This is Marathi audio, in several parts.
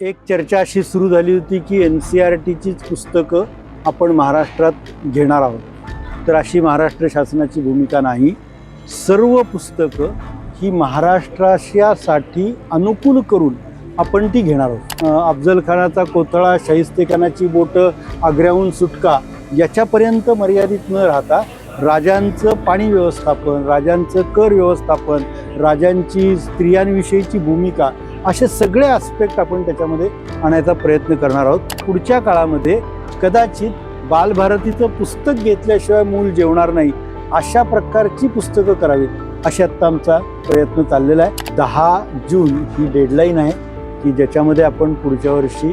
एक चर्चा अशी सुरू झाली होती की एन सी आर टीचीच पुस्तकं आपण महाराष्ट्रात घेणार आहोत. तर अशी महाराष्ट्र शासनाची भूमिका नाही. सर्व पुस्तकं ही महाराष्ट्राच्यासाठी अनुकूल करून आपण ती घेणार आहोत. अफजलखानाचा अफजल खानाचा कोथळा शाहिस्तेखानाची बोटं आग्र्याहून सुटका याच्यापर्यंत मर्यादित न राहता राजांचं पाणी व्यवस्थापन राजांचं कर व्यवस्थापन राजांची स्त्रियांविषयीची भूमिका असे सगळे आस्पेक्ट आपण त्याच्यामध्ये आणायचा प्रयत्न करणार आहोत. पुढच्या काळामध्ये कदाचित बालभारतीचं पुस्तक घेतल्याशिवाय मूल जेवणार नाही अशा प्रकारची पुस्तकं करावीत अशी आत्ता आमचा प्रयत्न चाललेला आहे. दहा जून ही डेडलाईन आहे की ज्याच्यामध्ये आपण पुढच्या वर्षी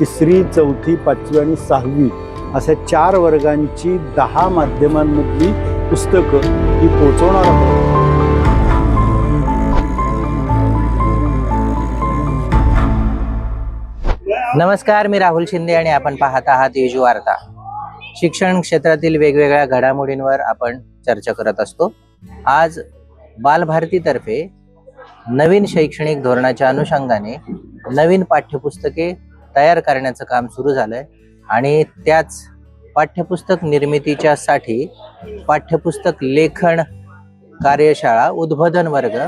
तिसरी चौथी पाचवी आणि सहावी अशा चार वर्गांची दहा माध्यमांमधली पुस्तकं ही पोचवणार आहोत. नमस्कार मी राहुल शिंदे आणि आपण पाहत आहात येजू वार्ता. शिक्षण क्षेत्रातील वेगवेगळ्या घडामोडींवर आपण चर्चा करत असतो. आज बालभारतीतर्फे नवीन शैक्षणिक धोरणाच्या अनुषंगाने नवीन पाठ्यपुस्तके तयार करण्याचं काम सुरू झालंय आणि त्याच पाठ्यपुस्तक निर्मितीच्या साठी पाठ्यपुस्तक लेखन कार्यशाळा उद्बोधन वर्ग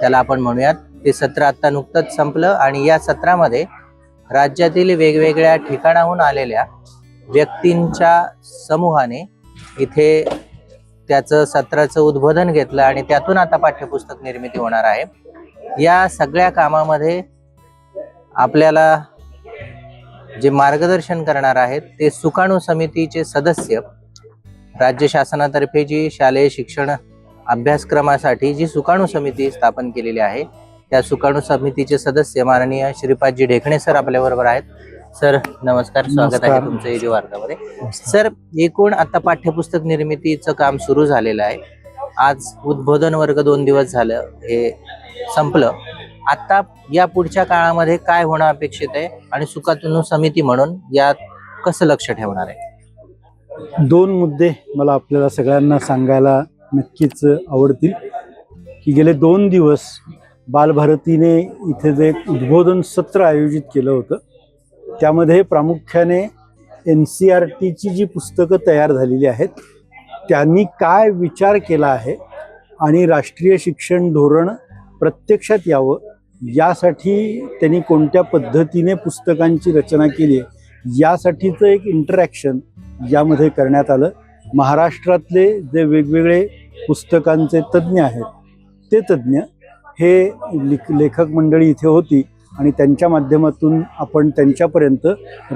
त्याला आपण म्हणूयात ते सत्र आत्ता नुकतंच संपलं आणि या सत्रामध्ये राज्यातील वेगवेगळ्या ठिकाणाहून आलेल्या व्यक्तींच्या समूहाने इथे त्याचं सत्राचं उद्बोधन घेतलं आणि त्यातून आता पाठ्यपुस्तक निर्मिती होणार आहे. या सगळ्या कामामध्ये आपल्याला जे मार्गदर्शन करणार आहेत ते सुकाणू समितीचे सदस्य राज्य शासनातर्फे जी शालेय शिक्षण अभ्यासक्रमासाठी जी सुकाणू समिती स्थापन केलेली आहे त्या सुकाणू समितीचे सदस्य माननीय श्रीपादजी ढेकणे सर आपल्या बरोबर आहेत. सर नमस्कार. स्वागत आहे. तुमचं एजू वार्तामध्ये. सर एकूण आता पाठ्यपुस्तक निर्मितीचं काम सुरू झालेलं आहे. आज उद्बोधन वर्ग दोन दिवस झालं हे संपलं. आता या पुढच्या काळामध्ये काय होणं अपेक्षित आहे आणि सुकाणू समिती म्हणून यात कसं लक्ष ठेवणार आहे? दोन मुद्दे मला आपल्याला सगळ्यांना सांगायला नक्कीच आवडतील. की गेले दोन दिवस बालभारतीने इथे जे एक उद्बोधन सत्र आयोजित केलं होतं त्यामध्ये प्रामुख्याने एन सी आर टीची जी पुस्तकं तयार झालेली आहेत त्यांनी काय विचार केला आहे आणि राष्ट्रीय शिक्षण धोरण प्रत्यक्षात यावं यासाठी त्यांनी कोणत्या पद्धतीने पुस्तकांची रचना केली आहे यासाठीचं एक इंटरॅक्शन यामध्ये करण्यात आलं. महाराष्ट्रातले जे वेगवेगळे पुस्तकांचे तज्ज्ञ आहेत ते तज्ज्ञ हे लिख लेखक मंडळी इथे होती आणि त्यांच्या माध्यमातून आपण त्यांच्यापर्यंत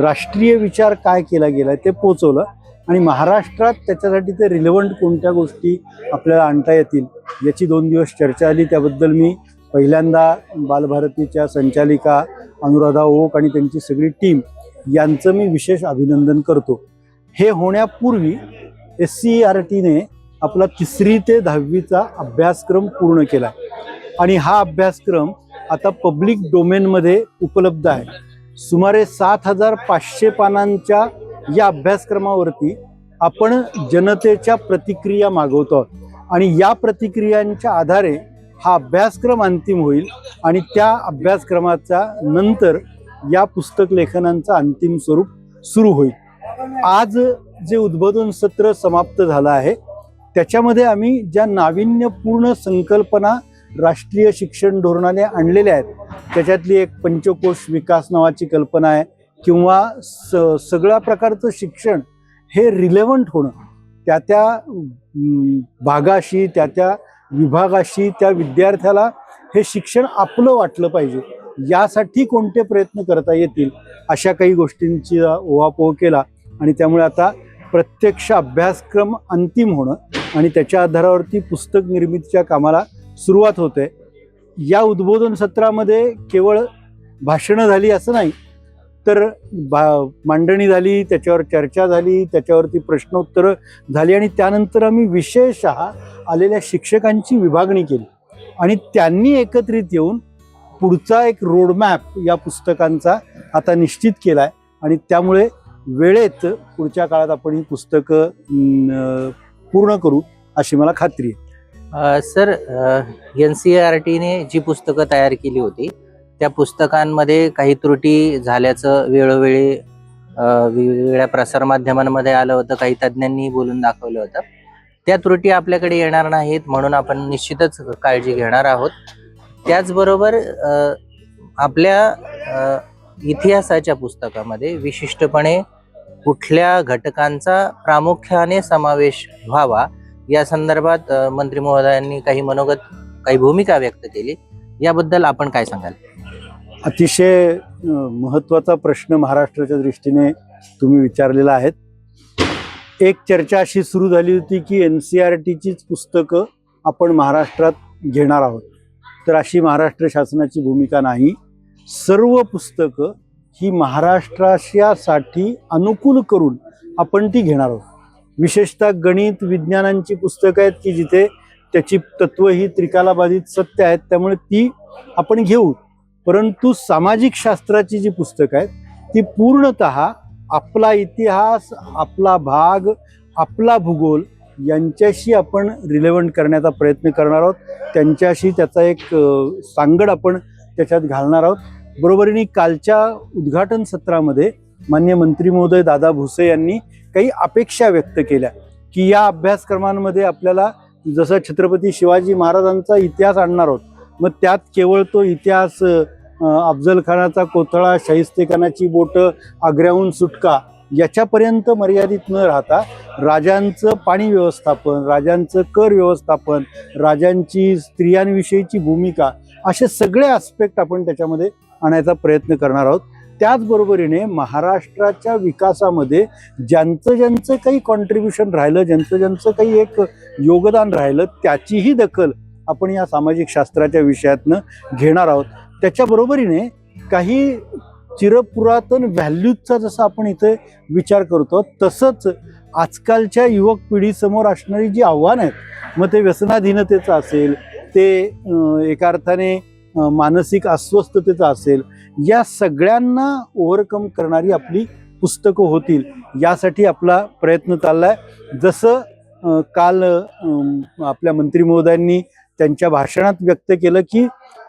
राष्ट्रीय विचार काय केला गेला ते पोचवलं. आणि महाराष्ट्रात त्याच्यासाठी ते रिलेवंट कोणत्या गोष्टी आपल्याला आणता येतील याची दोन दिवस चर्चा आली. त्याबद्दल मी पहिल्यांदा बालभारतीच्या संचालिका अनुराधा ओक आणि त्यांची सगळी टीम यांचं मी विशेष अभिनंदन करतो. हे होण्यापूर्वी एस सी आर टीने आपला तिसरी ते दहावीचा अभ्यासक्रम पूर्ण केला. आणि हा अभ्यासक्रम आता पब्लिक डोमेनमध्ये उपलब्ध आहे. सुमारे सात हजार पाचशे पानांच्या या अभ्यासक्रमावरती आपण जनतेच्या प्रतिक्रिया मागवतो आहोत. आणि या प्रतिक्रियांच्या आधारे हा अभ्यासक्रम अंतिम होईल आणि त्या अभ्यासक्रमाचा नंतर या पुस्तक लेखनांचं अंतिम स्वरूप सुरू होईल. आज जे उद्बोधन सत्र समाप्त झालं आहे त्याच्यामध्ये आम्ही ज्या नाविन्यपूर्ण संकल्पना राष्ट्रीय शिक्षण धोरणाने आणलेल्या आहेत. त्याच्यातली एक पंचकोश विकास नावाची कल्पना आहे किंवा स सगळ्या प्रकारचं शिक्षण हे रिलेवंट होणं. त्या त्या भागाशी त्या त्या विभागाशी त्या विद्यार्थ्याला हे शिक्षण आपलं वाटलं पाहिजे. यासाठी कोणते प्रयत्न करता येतील अशा काही गोष्टींची ओहापोह केला आणि त्यामुळे आता प्रत्यक्ष अभ्यासक्रम अंतिम होणं आणि त्याच्या आधारावरती पुस्तक निर्मितीच्या कामाला सुरुवात होते. या उद्बोधन सत्रामध्ये केवळ भाषणं झाली असं नाही तर भा मांडणी झाली त्याच्यावर चर्चा झाली त्याच्यावरती प्रश्नोत्तरं झाली आणि त्यानंतर आम्ही विशेषतः आलेल्या शिक्षकांची विभागणी केली. आणि त्यांनी एकत्रित येऊन पुढचा एक रोडमॅप या पुस्तकांचा आता निश्चित केला आहे आणि त्यामुळे वेळेत पुढच्या काळात आपण ही पुस्तकं पूर्ण करू अशी मला खात्री आहे. सर एन सी आर टीने जी पुस्तकं तयार केली होती. त्या पुस्तकांमध्ये काही त्रुटी झाल्याचं वेळोवेळी वेगवेगळ्या प्रसारमाध्यमांमध्ये आलं होतं काही तज्ज्ञांनी बोलून दाखवलं होतं. त्या त्रुटी आपल्याकडे येणार नाहीत म्हणून आपण निश्चितच काळजी घेणार आहोत. त्याचबरोबर आपल्या इतिहासाच्या पुस्तकामध्ये विशिष्टपणे कुठल्या घटकांचा प्रामुख्याने समावेश व्हावा या संदर्भात मंत्री महोदयांनी काही मनोगत काही भूमिका व्यक्त केली. याबद्दल आपण काय सांगाल? अतिशय महत्त्वाचा प्रश्न महाराष्ट्राच्या दृष्टीने तुम्ही विचारलेला आहेत. एक चर्चा अशी सुरू झाली होती की एन सी आर टीचीच पुस्तकं आपण महाराष्ट्रात घेणार आहोत. तर अशी महाराष्ट्र शासनाची भूमिका नाही. सर्व पुस्तकं ही महाराष्ट्राच्यासाठी अनुकूल करून आपण ती घेणार आहोत. विशेषतः गणित विज्ञानांची पुस्तकं आहेत की जिथे त्याची तत्व ही त्रिकालाबाधित सत्य आहेत त्यामुळे ती आपण घेऊ. परंतु सामाजिक शास्त्राची जी पुस्तकं आहेत ती पूर्णत आपला इतिहास आपला भाग आपला भूगोल यांच्याशी आपण रिलेवंट करण्याचा प्रयत्न करणार आहोत. त्यांच्याशी त्याचा एक सांगड आपण त्याच्यात घालणार आहोत. बरोबरीने कालच्या उद्घाटन सत्रामध्ये मान्य मंत्री महोदय दादा भुसे यांनी काही अपेक्षा व्यक्त केल्या की या अभ्यासक्रमांमध्ये आपल्याला जसं छत्रपती शिवाजी महाराजांचा इतिहास आणणार आहोत मग त्यात केवळ तो इतिहास अफजलखानाचा अफजल खानाचा कोथळा शाहिस्तेखानाची बोटं आग्र्याहून सुटका याच्यापर्यंत मर्यादित न राहता राजांचं पाणी व्यवस्थापन राजांचं कर व्यवस्थापन राजांची स्त्रियांविषयीची भूमिका असे सगळे आस्पेक्ट आपण त्याच्यामध्ये आणायचा प्रयत्न करणार आहोत. त्याचबरोबरीने महाराष्ट्राच्या विकासामध्ये ज्यांचं ज्यांचं काही कॉन्ट्रीब्युशन राहिलं ज्यांचं ज्यांचं काही एक योगदान राहिलं त्याचीही दखल आपण या सामाजिक शास्त्राच्या विषयातनं घेणार आहोत. त्याच्याबरोबरीने काही चिरपुरातन व्हॅल्यूजचा जसा आपण इथे विचार करतो तसंच आजकालच्या युवक पिढीसमोर असणारी जी आव्हानं आहेत मग ते व्यसनाधीनतेचं असेल ते एका अर्थाने मानसिक अस्वस्थतेचं असेल या सगळ्यांना ओव्हरकम करणारी आपली पुस्तकं होतील यासाठी आपला प्रयत्न चालला आहे जसं काल आपल्या मंत्री महोदयांनी त्यांच्या भाषणात व्यक्त केलं की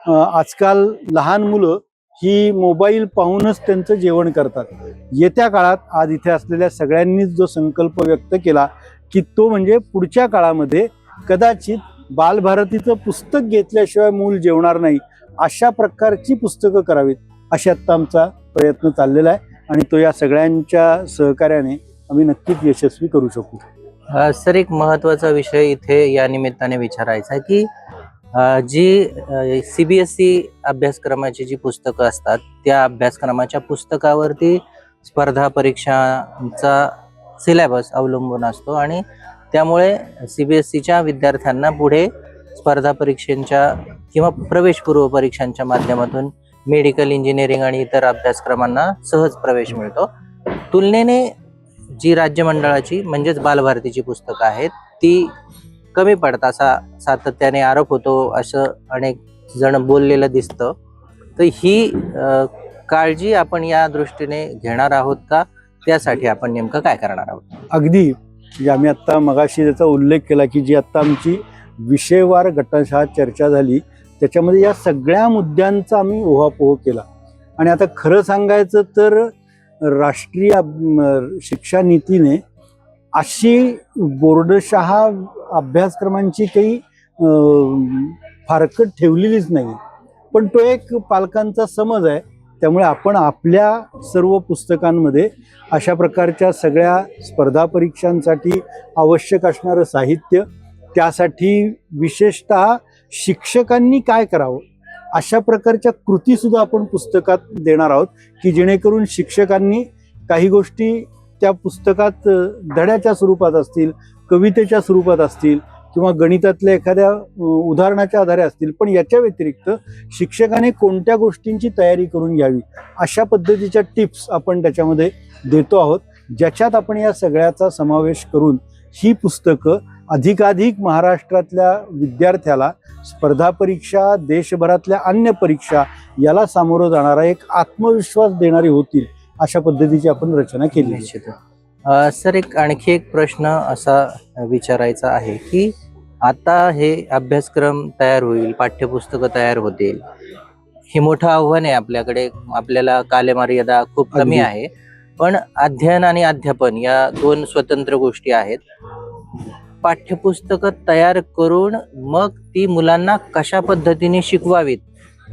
आजकाल लहान मुलं ही मोबाईल पाहूनच त्यांचं जेवण करतात. येत्या काळात आज इथे असलेल्या सगळ्यांनीच जो संकल्प व्यक्त केला की तो म्हणजे पुढच्या काळामध्ये कदाचित बालभारतीचं पुस्तक घेतल्याशिवाय मूल जेवणार नाही अशा प्रकारची पुस्तकं करावीत अशी आत्ता आमचा प्रयत्न चाललेला आहे आणि तो या सगळ्यांच्या सहकार्याने आम्ही नक्कीच यशस्वी करू शकू. सर एक महत्त्वाचा विषय इथे या निमित्ताने विचारायचा आहे की बी एस ई अभ्यासक्रमाची जी पुस्तकं असतात त्या अभ्यासक्रमाच्या पुस्तकावरती स्पर्धा परीक्षांचा सिलेबस अवलंबून असतो आणि त्यामुळे सी बी एस सीच्या विद्यार्थ्यांना पुढे स्पर्धा परीक्षांच्या किंवा प्रवेशपूर्व परीक्षांच्या माध्यमातून मेडिकल इंजिनिअरिंग आणि इतर अभ्यासक्रमांना सहज प्रवेश मिळतो. तुलनेने जी राज्य मंडळाची म्हणजेच बालभारतीची पुस्तकं आहेत ती कमी पडतात असा सातत्याने आरोप होतो असं अनेक जण बोललेलं दिसतं. तर ही काळजी आपण या दृष्टीने घेणार आहोत का? त्यासाठी आपण नेमकं काय करणार आहोत? अगदी. म्हणजे आम्ही आत्ता मगाशी त्याचा उल्लेख केला की जी आत्ता आमची विषयवार गटशहा चर्चा झाली त्याच्यामध्ये या सगळ्या मुद्द्यांचा आम्ही ओहापोह केला. आणि आता खरं सांगायचं तर राष्ट्रीय शिक्षा नीतीने अशी बोर्डशहा अभ्यासक्रमांची काही फारकत ठेवलेलीच नाही. पण तो एक पालकांचा समज आहे. त्यामुळे आपण आपल्या सर्व पुस्तकांमध्ये अशा प्रकारच्या सगळ्या स्पर्धा परीक्षांसाठी आवश्यक असणारं साहित्य त्यासाठी विशेषतः शिक्षकांनी काय करावं? अशा प्रकारच्या कृतीसुद्धा आपण पुस्तकात देणार आहोत की जेणेकरून शिक्षकांनी काही गोष्टी त्या पुस्तकात धड्याच्या स्वरूपात असतील कवितेच्या स्वरूपात असतील किंवा गणितातल्या एखाद्या उदाहरणाच्या आधारे असतील पण याच्या व्यतिरिक्त शिक्षकाने कोणत्या गोष्टींची तयारी करून घ्यावी अशा पद्धतीच्या टिप्स आपण त्याच्यामध्ये देतो आहोत ज्याच्यात आपण या सगळ्याचा समावेश करून ही पुस्तकं अधिकाधिक महाराष्ट्रातल्या विद्यार्थ्याला स्पर्धा परीक्षा देशभरातल्या अन्य परीक्षा याला सामोरं जाणारा एक आत्मविश्वास देणारी होतील अशा पद्धतीची आपण रचना केली. निश्चित सर एक आणखी एक प्रश्न असा विचारायचा आहे की आता हे अभ्यासक्रम तयार होईल पाठ्यपुस्तकं तयार होतील हे मोठं आव्हान आहे आपल्याकडे आपल्याला कालमर्यादा खूप कमी. आहे पण अध्ययन आणि अध्यापन या दोन स्वतंत्र गोष्टी आहेत. पाठ्यपुस्तकं तयार करून मग ती मुलांना कशा पद्धतीने शिकवावीत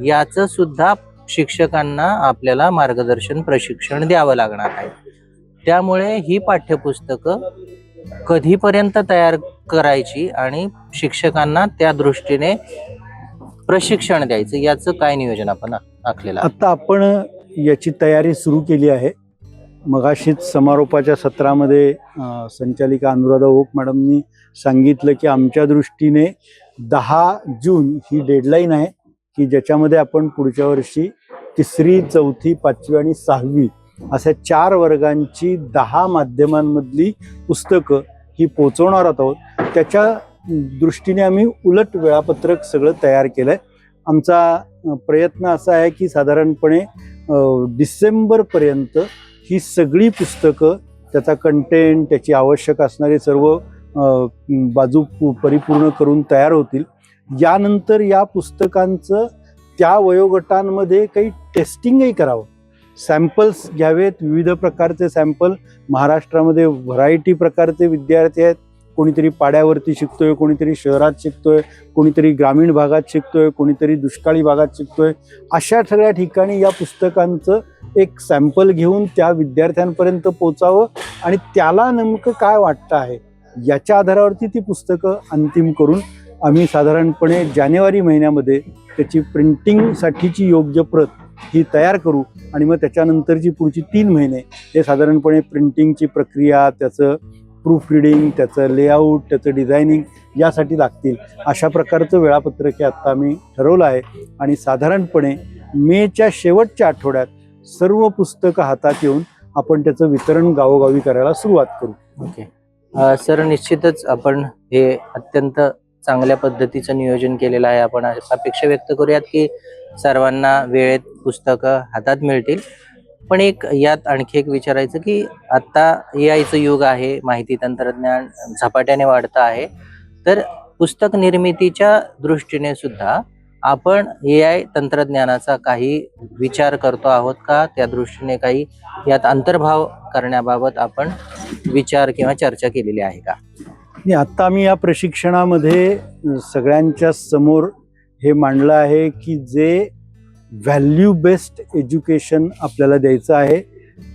याचं सुद्धा शिक्षकांना आपल्याला मार्गदर्शन प्रशिक्षण द्यावं लागणार आहे. त्यामुळे ही पाठ्यपुस्तकं कधीपर्यंत तयार करायची आणि शिक्षकांना त्या दृष्टीने प्रशिक्षण द्यायचं याचं काय नियोजन आपण आखलेलं आता आपण याची तयारी सुरू केली आहे. मगाशीच समारोपाच्या सत्रामध्ये संचालिका अनुराधा ओक मॅडमनी सांगितलं की आमच्या दृष्टीने दहा जून ही डेडलाईन आहे की ज्याच्यामध्ये आपण पुढच्या वर्षी तिसरी चौथी पाचवी आणि सहावी अशा चार वर्गांची दहा माध्यमांमधली पुस्तकं ही पोचवणार आहोत. त्याच्या दृष्टीने आम्ही उलट वेळापत्रक सगळं तयार केलं आहे आमचा प्रयत्न असा आहे की साधारणपणे डिसेंबरपर्यंत ही सगळी पुस्तकं त्याचा कंटेंट त्याची आवश्यक असणारे सर्व बाजू परिपूर्ण करून तयार होतील. यानंतर या पुस्तकांचं त्या वयोगटांमध्ये काही टेस्टिंगही करावं. सॅम्पल्स घ्यावेत विविध प्रकारचे सॅम्पल महाराष्ट्रामध्ये व्हरायटी प्रकारचे विद्यार्थी आहेत. कोणीतरी पाड्यावरती शिकतोय कोणीतरी शहरात शिकतोय कोणीतरी ग्रामीण भागात शिकतोय कोणीतरी दुष्काळी भागात शिकतोय. अशा सगळ्या ठिकाणी या पुस्तकांचं एक सॅम्पल घेऊन त्या विद्यार्थ्यांपर्यंत पोचावं आणि त्याला नेमकं काय वाटतं आहे याच्या आधारावरती ती पुस्तकं अंतिम करून आम्ही साधारणपणे जानेवारी महिन्यामध्ये त्याची प्रिंटिंगसाठीची योग्य प्रत ही तयार करू आणि मग त्याच्यानंतरची पुढची तीन महिने हे साधारणपणे प्रिंटिंगची प्रक्रिया त्याचं प्रूफ रिडिंग त्याचं लेआउट त्याचं डिझायनिंग यासाठी लागतील. अशा प्रकारचं वेळापत्रक हे आत्ता आम्ही ठरवलं आहे. आणि साधारणपणे मेच्या शेवटच्या आठवड्यात सर्व पुस्तकं हातात येऊन आपण त्याचं वितरण गावोगावी करायला सुरुवात करू. ओके. सर निश्चितच आपण हे अत्यंत चांगल्या पद्धतीचं नियोजन केलेलं आहे. आपण अपेक्षा व्यक्त करूयात की सर्वांना वेळेत पुस्तकं हातात मिळतील. पण एक यात आणखी एक विचारायचं की आता ए आयचं युग आहे माहिती तंत्रज्ञान झपाट्याने वाढतं आहे तर पुस्तक निर्मितीच्या दृष्टीने सुद्धा आपण ए आय तंत्रज्ञानाचा काही विचार करतो आहोत का? त्या दृष्टीने काही यात अंतर्भाव करण्याबाबत आपण विचार किंवा चर्चा केलेली आहे का? आणि आत्ता आम्ही या प्रशिक्षणामध्ये सगळ्यांच्या समोर हे मांडलं आहे की जे व्हॅल्यू बेस्ड एज्युकेशन आपल्याला द्यायचं आहे.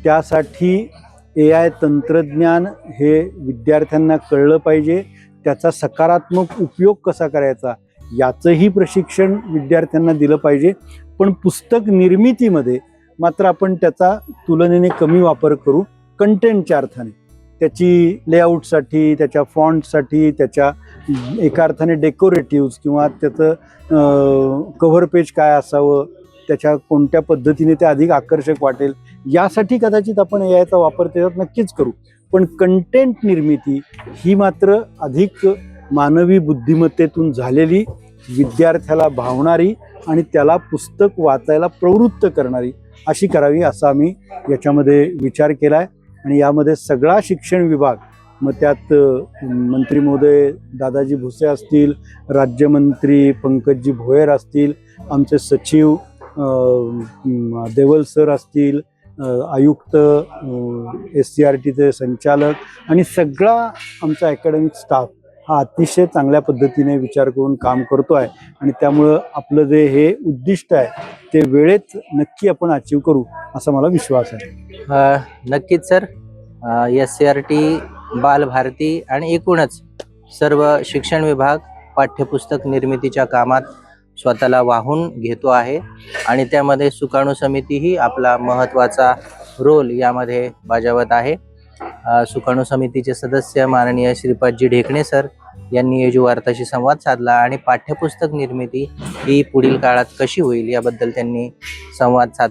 त्यासाठी ए आय तंत्रज्ञान हे विद्यार्थ्यांना कळलं पाहिजे. त्याचा सकारात्मक उपयोग कसा करायचा याचंही प्रशिक्षण विद्यार्थ्यांना दिलं पाहिजे. पण पुस्तक निर्मितीमध्ये मात्र आपण त्याचा तुलनेने कमी वापर करू. कंटेंटच्या अर्थाने. त्याची लेआउटसाठी त्याच्या फॉन्टसाठी त्याच्या एका अर्थाने डेकोरेटिव्ह किंवा त्याचं कव्हर पेज काय असावं त्याच्या कोणत्या पद्धतीने ते अधिक आकर्षक वाटेल यासाठी कदाचित आपण ए आयचा वापर त्याच्यात नक्कीच करू. पण कंटेंट निर्मिती ही मात्र अधिक मानवी बुद्धिमत्तेतून झालेली विद्यार्थ्याला भावणारी आणि त्याला पुस्तक वाचायला प्रवृत्त करणारी अशी करावी असा आम्ही याच्यामध्ये विचार केला आहे आणि यामध्ये सगळा शिक्षण विभाग मग त्यात मंत्री महोदय दादाजी भुसे असतील राज्यमंत्री पंकजजी भोयर असतील आमचे सचिव देवल सर असतील आयुक्त एस सी आर टीचे संचालक आणि सगळा आमचा अकॅडमिक स्टाफ हा अतिशय चांगल्या पद्धतीने विचार करून काम करतो आहे आणि त्यामुळं आपलं जे हे उद्दिष्ट आहे ते वेळेत नक्की आपण अचीव करू असा मला विश्वास आहे. नक्कीच sir. S C R T Balbharati आणि एकूणच सर्व शिक्षण विभाग पाठ्यपुस्तक निर्मितीच्या कामात स्वतःला वाहून घेतो आहे. आणि त्यामध्ये सुकाणू समितीही आपला महत्त्वाचा रोल यामध्ये बजावत आहे. सुकाणू समितीचे सदस्य माननीय श्रीपादजी ढेकणे सर यांनी येजुवार्ताशी संवाद साधला आणि पाठ्यपुस्तक निर्मिती ही पुढील काळात कशी होईल याबद्दल त्यांनी संवाद साधला.